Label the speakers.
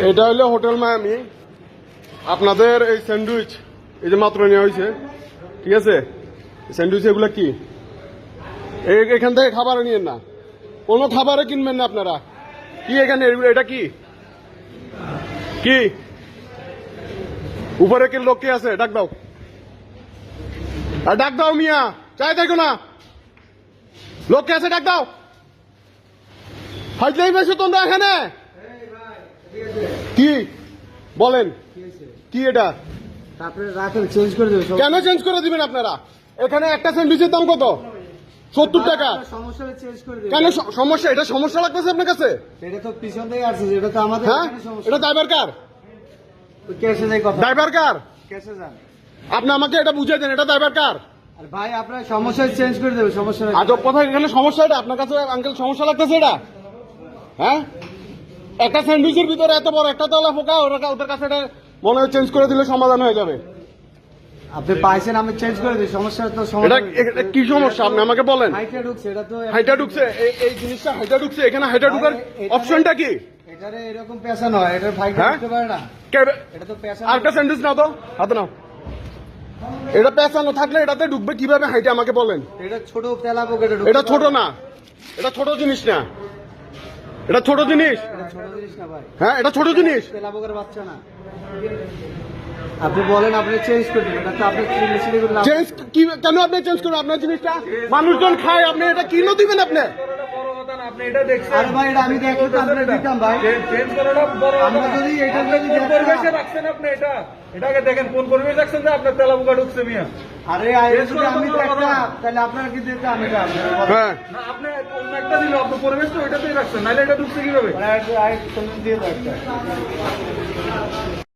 Speaker 1: এটা হলো hotel Miami. আপনাদের এই স্যান্ডউইচ, এই যে মাত্র নেওয়া হয়েছে, ঠিক আছে? স্যান্ডউইচ এগুলো কি? এখান থেকে খাবার নিয়েন না। কোনো খাবারে কিনবেন না আপনারা। কি এখানে? এগুলো- এটা কি? কি? উপরে কি লোক কে আছে? ডাক দাও। ডাক দাও মিয়া। চাই দেখো না। লোক কে আছে? ডাক দাও। হাজলাই বেশি তোমরা এখানে। কি? বলেন। কি এটা?
Speaker 2: তারপরে রাখেন চেঞ্জ করে
Speaker 1: কেন চেঞ্জ করে দিবেন আপনারা? এখানে একটা স্যান্ডউইচের দাম কত? সত্তর টাকা। কেন সমস্যা এটা সমস্যা লাগতেছে আপনার কাছে?
Speaker 2: এটা তো পিছন থেকে আসছে এটা তো আমাদের
Speaker 1: হ্যাঁ? এটা ড্রাইভার কার ড্রাইভার কার আপনি আমাকে এটা বুঝিয়ে দেন এটা ড্রাইভার কার
Speaker 2: আর ভাই আপনার সমস্যা চেঞ্জ করে দেবে সমস্যা।
Speaker 1: আজব কথা এখানে সমস্যা এটা? আপনার কাছে আঙ্কেল সমস্যা লাগতেছে এটা? হ্যাঁ? একটা স্যান্ডউইচের ভিতরে এত বড় একটা তলা ফোকা ওরা ওদের কাছে এটা মনে হয় চেঞ্জ করে দিলে সমাধান হয়ে যাবে।
Speaker 2: আপনি পাইছেন আমি চেঞ্জ করে দিই সমস্যা তো সমস্যা
Speaker 1: এটা কি সমস্যা? আপনি আমাকে বলেন।
Speaker 2: হাইটে ঢুকছে এটা তো
Speaker 1: হাইটা ঢুকছে এই- জিনিসটা হাইটা ঢুকছে এখানে হাইটা ঢুকার অপশনটা কি?
Speaker 2: এরকম পেশা নয়
Speaker 1: হ্যাঁ?
Speaker 2: ঢুকতে পারে না। এটা তো পেশা
Speaker 1: আরেকটা স্যান্ডউইচ নাও তো হাতে নাও। এটা পেঁচানো থাকলে এটাতে ঢুকবে কীভাবে? হাইটে আমাকে বলেন।
Speaker 2: এটা ছোট তেলা
Speaker 1: এটা ছোট না এটা ছোট জিনিস না। এটা ছোট জিনিস। হ্যাঁ এটা ছোট জিনিস।
Speaker 2: বাচ্চা না। আপনি বলেন আপনি চেঞ্জ করে দিন এটা তো আপনি মিস্ত্রি করে লাভ
Speaker 1: চেঞ্জ কি কেন আপনি চেঞ্জ করবেন আপনার জিনিসটা? মানুষজন খায় আপনি এটা কিলো দিবেন আপনি।
Speaker 3: আপনি এটা দেখছেন
Speaker 2: আরে ভাই এটা আমি দেখলে তো আপনার দিতাম ভাই।
Speaker 3: চেঞ্জ করাটা বড় কথা
Speaker 2: আমরা
Speaker 3: না।
Speaker 2: যদি এটা
Speaker 3: আপনি
Speaker 2: যদি
Speaker 3: কোন
Speaker 2: দেখতাম-
Speaker 3: পরিবেশে রাখছেন আপনি এটা। এটাকে দেখেন কোন পরিবেশে রাখছেন যে আপনার তেলা পোকা ঢুকছে মিয়া।
Speaker 2: আরে আমি দেখতাম। তাহলে আপনার কি দিতে? এটা
Speaker 1: হ্যাঁ।
Speaker 3: না আপনি অন্য একটা দিল আপনি পরিবেশ তো ওইটাতেই রাখছেন নাহলে এটা ঢুকছে কীভাবে?
Speaker 2: দিয়ে দাও একটা